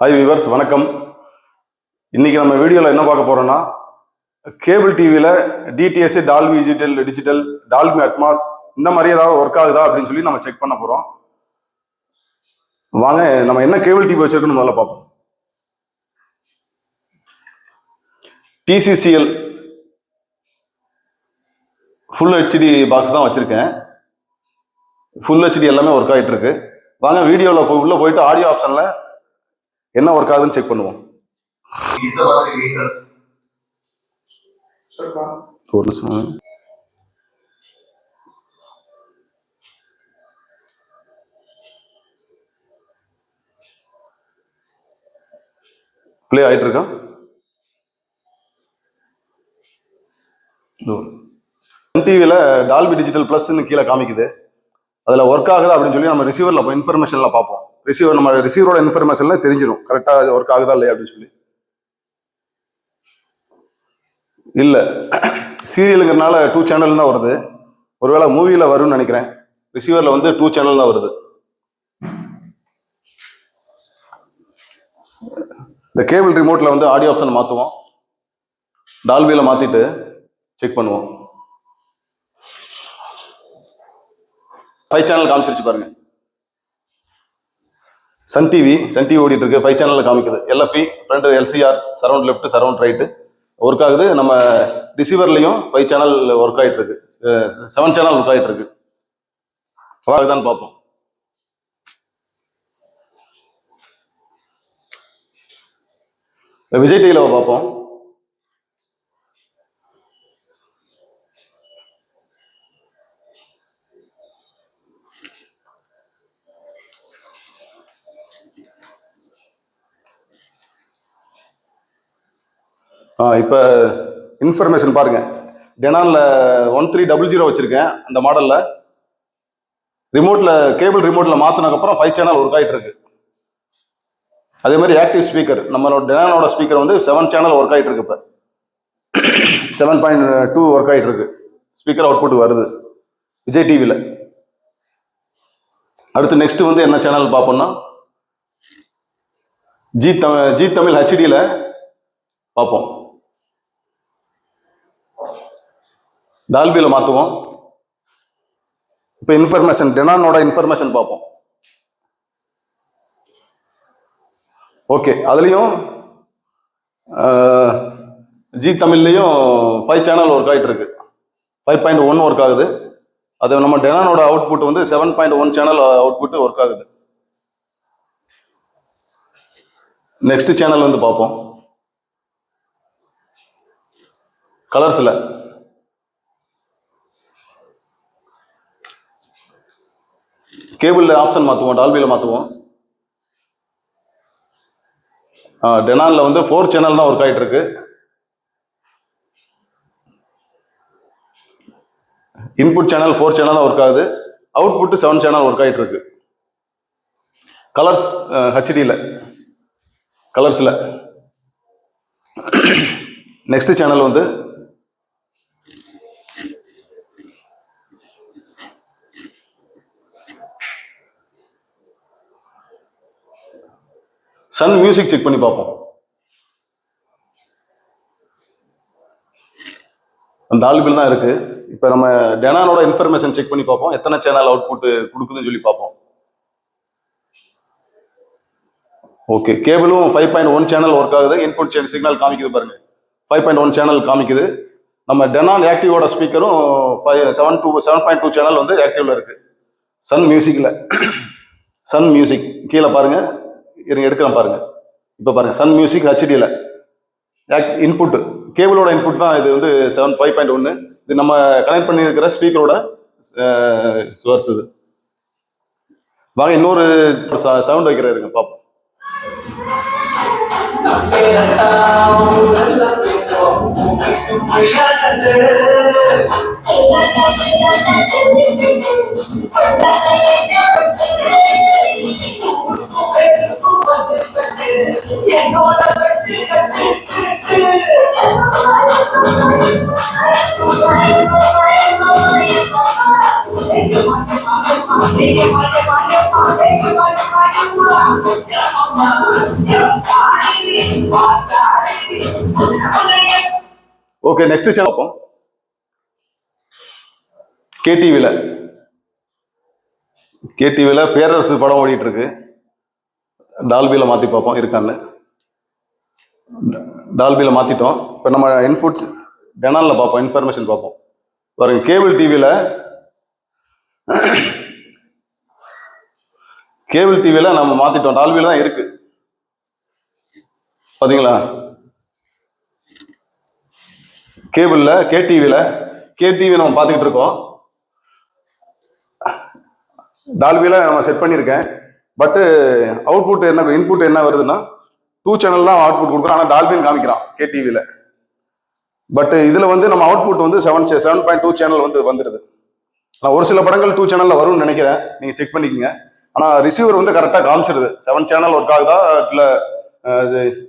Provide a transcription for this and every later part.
Hi viewers வணக்கம். இன்னைக்கு நம்ம வீடியோவில் என்ன பார்க்க போகிறோன்னா கேபிள் டிவியில் DTS Dolby digital digital Dolby Atmos இந்த மாதிரி ஏதாவது ஒர்க் ஆகுதா அப்படின்னு சொல்லி நம்ம செக் பண்ண போகிறோம் வாங்க நம்ம என்ன கேபிள் டிவி வச்சுருக்கணும் முதல்ல பார்ப்போம். டிசிசிஎல் ஃபுல் ஹெச்டி பாக்ஸ் தான் வச்சுருக்கேன். ஃபுல் ஹெச்டி எல்லாமே ஒர்க் ஆகிட்டு இருக்கு. வாங்க வீடியோவில் போய் உள்ளே போயிட்டு ஆடியோ ஆப்ஷனில் என்ன ஒர்க் ஆகுதுன்னு செக் பண்ணுவோம். ஒரு நிமிஷம். ப்ளே ஆயிட்டு இருக்கா? டிவியில் டால்பி டிஜிட்டல் ப்ளஸ்ன்னு கீழே காமிக்குது. அதில் ஒர்க் ஆகுதா அப்படின்னு சொல்லி நம்ம ரிசீவரில் இன்ஃபர்மேஷனில் பார்ப்போம். ரிசீவர் நம்ம ரிசீவரோட இன்ஃபர்மேஷனில் தெரிஞ்சிடும் கரெக்டாக ஒர்க் ஆகுதா இல்லையா அப்படின்னு சொல்லி. இல்லை. சீரியலுங்கிறனால டூ சேனல் தான் வருது. ஒருவேளை மூவியில் வரும்னு நினைக்கிறேன். ரிசீவரில் வந்து டூ சேனல் தான் வருது. இந்த கேபிள் ரிமோட்டில் வந்து ஆடியோ ஆப்ஷன் மாற்றுவோம் டால்பியில் மாற்றிட்டு செக் பண்ணுவோம். ஃபைவ் சேனல் காமிச்சிருச்சு பாருங்கள் சன் டிவி சன் டிவி ஓடிட்டு இருக்கு ஃபைவ் சேனலில் காமிக்குது. LFE front LCR surround left surround right work ஆகுது. நம்ம ரிசீவர்லையும் ஃபைவ் சேனல் ஒர்க் ஆகிட்டு இருக்கு செவன் சேனல் ஒர்க் ஆகிட்டு இருக்கு ஆகுதான்னு பார்ப்போம். விஜய் டிவியில் பார்ப்போம். இப்போ இன்ஃபர்மேஷன் பாருங்க. டெனானில் ஒன் த்ரீ டபுள் ஜீரோ வச்சுருக்கேன் அந்த மாடலில் ரிமோட்டில் கேபிள் ரிமோட்டில் மாற்றினதுக்கப்புறம் ஃபைவ் சேனல் ஒர்க் ஆகிட்டு இருக்கு அதே மாதிரி ஆக்டிவ் ஸ்பீக்கர் நம்மளோட டெனானோட ஸ்பீக்கர் வந்து செவன் சேனல் ஒர்க் ஆகிட்டு இருக்கு இப்போ. செவன் பாயிண்ட் டூ ஒர்க் ஆகிட்டு இருக்கு ஸ்பீக்கர் அவுட்புட் வருது. விஜய் டிவியில் அடுத்து நெக்ஸ்ட் வந்து என்ன சேனல் பார்ப்போம்னா? ஜி தமிழ் ஜி தமிழ் ஹெச்டியில் பார்ப்போம். டால்பியில் மாற்றுவோம் இப்போ இன்ஃபர்மேஷன் டெனானோட இன்ஃபர்மேஷன் பார்ப்போம். ஓகே அதுலேயும் ஜி தமிழ்லேயும் ஃபைவ் சேனல் ஒர்க் ஆகிட்டு இருக்கு. ஃபைவ் பாயிண்ட் ஒன் ஒர்க் ஆகுது. அது நம்ம டெனானோட அவுட்புட் வந்து seven point one channel output work ஆகுது. நெக்ஸ்ட் சேனல் வந்து பார்ப்போம். கலர்ஸில் கேபிளில் ஆப்ஷன் மாற்றுவோம் டால்பியில் மாற்றுவோம் டெனானில் வந்து ஃபோர் சேனல் தான் ஒர்க் ஆகிட்டு இருக்கு. இன்புட் சேனல் ஃபோர் சேனல் தான் ஒர்க் ஆகுது. அவுட்புட்டு செவன் சேனல் ஒர்க் ஆகிட்டு இருக்கு. கலர்ஸ் ஹெச்டியில் கலர்ஸில் நெக்ஸ்ட் சேனல் வந்து சன் மியூசிக் செக் பண்ணி பார்ப்போம். அந்த ஆல்பில் தான் இருக்கு. இப்போ நம்ம டெனானோட இன்ஃபர்மேஷன் செக் பண்ணி பார்ப்போம். எத்தனை சேனல் அவுட்புட் கொடுக்குதுன்னு சொல்லி பார்ப்போம். Okay கேபிளும் five point one channel work ஆகுது. இன்புட் சிக்னல் காமிக்குது பாருங்க. ஃபைவ் பாயிண்ட் ஒன் சேனல் காமிக்குது. நம்ம டெனான் ஆக்டிவோட ஸ்பீக்கரும் five seven two seven point two channel வந்து ஆக்டிவ்ல இருக்கு. சன் மியூசிக்கில் சன் மியூசிக் கீழே பாருங்க. இருங்க எடுக்கிறேன் பாருங்க. இப்போ பாருங்க சன் மியூசிக் ஹெச்டியில் இன்புட் கேபிளோட இன்புட் தான் இது வந்து செவன் ஃபைவ் பாயிண்ட் ஒன்று இது நம்ம கனெக்ட் பண்ணியிருக்கிற ஸ்பீக்கரோட சோர்ஸ் இது. வாங்க இன்னொரு சவுண்ட் வைக்கிற இருங்க பார்ப்போம் Thank ஓகே நெக்ஸ்ட் சேனல் பார்ப்போம். கேடிவியில் கேடிவியில் பேரரசு படம் ஓடிட்டு இருக்கு. டால்பியில் மாற்றி பார்ப்போம். இருக்கான்னு டால்பியில் மாற்றிட்டோம் இப்போ நம்ம இன்ஃபுட்ஸ் டெனாலில் பார்ப்போம். இன்ஃபர்மேஷன் பார்ப்போம். பாருங்கள் கேபிள் டிவியில் கேபிள் டிவியில் நம்ம மாற்றிட்டோம் டால்பியில் தான் இருக்குது பார்த்தீங்களா கேபிளில் கேடிவியில் கேடிவி நம்ம பார்த்துக்கிட்டு இருக்கோம். டால்பியில் நம்ம செட் பண்ணியிருக்கேன். பட்டு அவுட்புட் uh, என்ன இன்புட் என்ன வருதுன்னா டூ சேனல் தான் அவுட்புட் கொடுக்குறோம் ஆனால் டால்பின் காமிக்கிறான் கேடிவியில் பட் இதில் வந்து நம்ம அவுட்புட் வந்து seven seven point two channel வந்து வந்துடுது ஆனால் ஒரு சில படங்கள் டூ சேனலில் வரும்னு நினைக்கிறேன். நீங்கள் செக் பண்ணிக்கோங்க. ஆனால் ரிசீவர் வந்து கரெக்டாக காமிச்சிருது. செவன் சேனல் ஒர்க் ஆகுதா இல்லை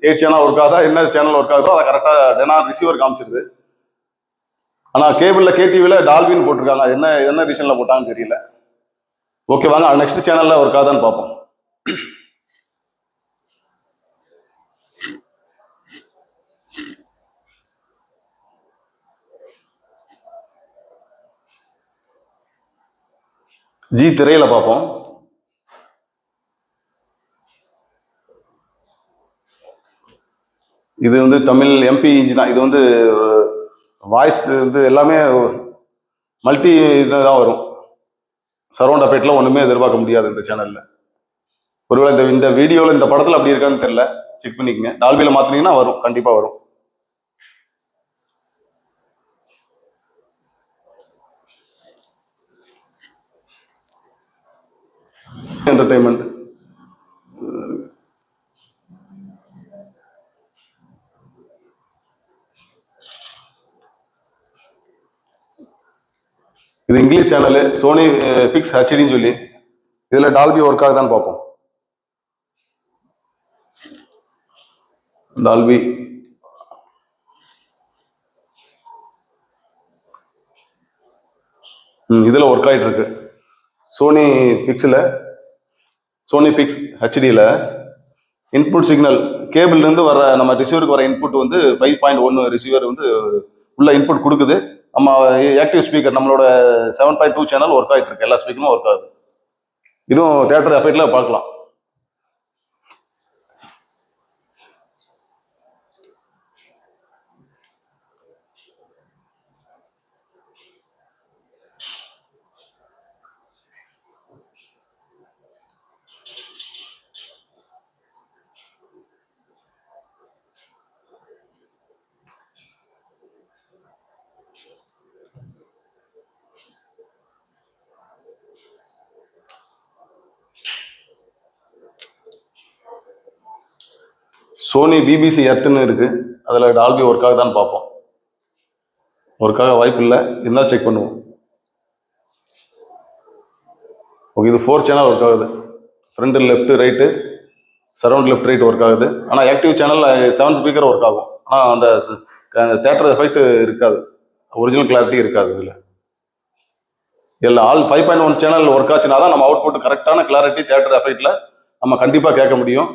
எயிட் சேனல் ஒர்க் ஆகுதா என்ன சேனல் ஒர்க் ஆகுதோ அதை கரெக்டாக டெனா ரிசீவர் காமிச்சிருது. ஆனால் கேபிளில் கேடிவியில் டால்பின் போட்டிருக்காங்க. அது என்ன என்ன ரீசனில் போட்டாங்கன்னு தெரியல. ஓகே வாங்க நெக்ஸ்ட் சேனலில் ஒர்க் ஆகுதான்னு பார்ப்போம். ஜி திரையில பார்ப்போம். இது வந்து தமிழ் எம்பிஜி தான். இது வந்து வாய்ஸ் வந்து எல்லாமே மல்டி தான் வரும். சரௌண்ட் எஃபெக்ட்லாம் ஒன்றுமே எதிர்பார்க்க முடியாது இந்த சேனலில் ஒருவேளை இந்த இந்த வீடியோவில் இந்த படத்தில் அப்படி இருக்கான்னு தெரியல. செக் பண்ணிக்கங்க. டால்பியில் மாற்றினீங்கன்னா வரும். கண்டிப்பாக வரும். என்டர்டைன்மெண்ட் இது இங்கிலீஷ் சேனலு சோனி பிக்ஸ் ஹெச்டின்னு சொல்லி. இதில் டால்பி ஒர்க் ஆகுதான்னு பார்ப்போம். தால்வி ம் இதில் ஒர்க் ஆகிட்டு இருக்கு. சோனி ஃபிக்ஸில் சோனி ஃபிக்ஸ் ஹெச்டியில் இன்புட் சிக்னல் கேபிள்லேருந்து வர நம்ம ரிசீவருக்கு வர இன்புட் வந்து ஃபைவ் பாயிண்ட் ஒன்று ரிசீவர் வந்து உள்ள இன்புட் கொடுக்குது. நம்ம ஆக்டிவ் ஸ்பீக்கர் நம்மளோட seven point two channel work ஆகிட்டு இருக்கு. எல்லா ஸ்பீக்கரும் ஒர்க் ஆகுது. இதுவும் தேட்டர் எஃபெக்டில் பார்க்கலாம். சோனி பிபிசி எர்த்துன்னு இருக்குது அதில் டால்பி ஒர்க் ஆகுதான்னு பார்ப்போம். ஒர்க்காக வாய்ப்பு இல்லை. இருந்தால் செக் பண்ணுவோம். ஓகே இது ஃபோர் சேனல் ஒர்க் ஆகுது. Front left right surround left right work ஆகுது. ஆனால் active channel seven speaker work ஆகும். ஆனால் அந்த தேட்டர் எஃபெக்ட் இருக்காது. ஒரிஜினல் கிளாரிட்டி இருக்காது இதில். இல்லை all five point one channel work ஆச்சுன்னா தான் நம்ம அவுட்புட் கரெக்டான கிளாரிட்டி தேட்டர் எஃபெக்ட்டில் நம்ம கண்டிப்பாக கேட்க முடியும்.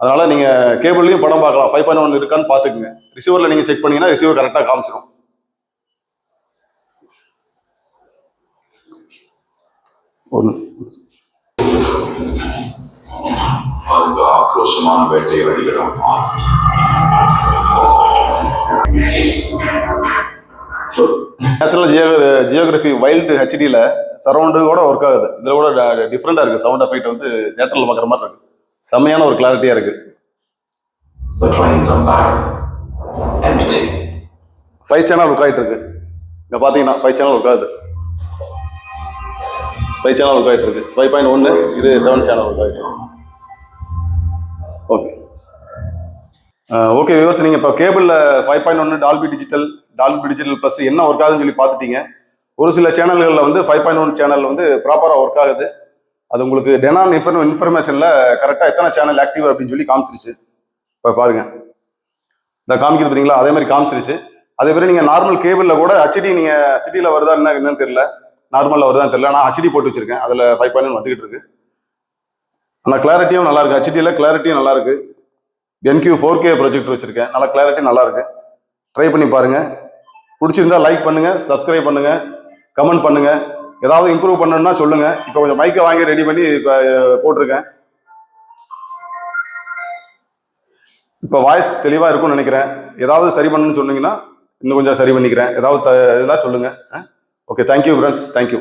அதனால நீங்கள் கேபிள்லையும் படம் பார்க்கலாம். ஃபைவ் பாயிண்ட் ஒன் இருக்கான்னு பார்த்துக்குங்க. ரிசீவரில் நீங்கள் செக் பண்ணீங்கன்னா ரிசீவர் கரெக்டாக காமிச்சிடும் ஒன்று ஆக்ரோஷமான வேட்டையாடிகளும் நேஷனல் ஜியோ ஜியோகிராஃபி வைல்டு ஹெச்டியில் சரௌண்டு கூட ஒர்க் ஆகுது. இதில் கூட டிஃப்ரெண்டாக இருக்குது சவுண்ட் எஃபெக்ட் வந்து தேட்டரில் பார்க்குற மாதிரி இருக்குது செம்மையான ஒரு கிளாரிட்டியாக இருக்குது. ஃபைவ் சேனல் ஒர்க் ஆகிட்டு இருக்கு. இங்கே பார்த்தீங்கன்னா ஃபைவ் சேனல் ஒர்க் ஆகுது. ஃபைவ் சேனல் ஒர்க் ஆகிட்டு இருக்கு. ஃபைவ் பாயிண்ட் ஒன்று இது செவன் சேனல் ஒர்க் ஆகிட்டு ஓகே ஓகே வியூவர்ஸ் நீங்கள் இப்போ கேபிளில் ஃபைவ் பாயிண்ட் ஒன்று Dolby digital Dolby digital plus என்ன ஒர்க் ஆகுதுன்னு சொல்லி பார்த்துட்டீங்க. ஒரு சில சேனல்களில் வந்து ஃபைவ் பாயிண்ட் ஒன் சேனல் வந்து ப்ராப்பராக ஒர்க் ஆகுது. அது உங்களுக்கு டெனாம் இன்ஃபர் இன்ஃபர்மேஷனில் கரெக்டாக எத்தனை சேனல் ஆக்டிவ் அப்படின்னு சொல்லி காமிச்சிருச்சு. இப்போ பாருங்கள் இந்த காமிக்குது பார்த்தீங்களா அதே மாதிரி காமிச்சிருச்சு. அதே மாதிரி நீங்கள் நார்மல் கேபிளில் கூட ஹச்டி நீங்கள் ஹச்டியில் வருதா என்ன என்னன்னு தெரியல. நார்மலில் வருதான்னு தெரியல. நான் ஹச்டி போட்டு வச்சிருக்கேன். அதில் ஃபைவ் பாயிண்ட் வந்துகிட்டு இருக்கு. ஆனால் கிளாரிட்டியும் நல்லா இருக்கு. ஹச்டியில் கிளாரிட்டியும் நல்லா இருக்கு. என்கியூ ஃபோர் கே ப்ரொஜெக்ட் வச்சுருக்கேன். நல்லா கிளாரிட்டி நல்லா இருக்கு. ட்ரை பண்ணி பாருங்கள் பிடிச்சிருந்தா லைக் பண்ணுங்கள் சப்ஸ்கிரைப் பண்ணுங்கள் கமெண்ட் பண்ணுங்கள் ஏதாவது இம்ப்ரூவ் பண்ணணும்னா சொல்லுங்கள் இப்போ கொஞ்சம் மைக்கை வாங்கி ரெடி பண்ணி இப்போ போட்டிருக்கேன். இப்போ வாய்ஸ் தெளிவாக இருக்கும்னு நினைக்கிறேன். ஏதாவது சரி பண்ணணும்னு சொன்னீங்கன்னா இன்னும் கொஞ்சம் சரி பண்ணிக்கிறேன். ஏதாவது த- சொல்லுங்கள் ஓகே தேங்க்யூ ஃப்ரெண்ட்ஸ் தேங்க்யூ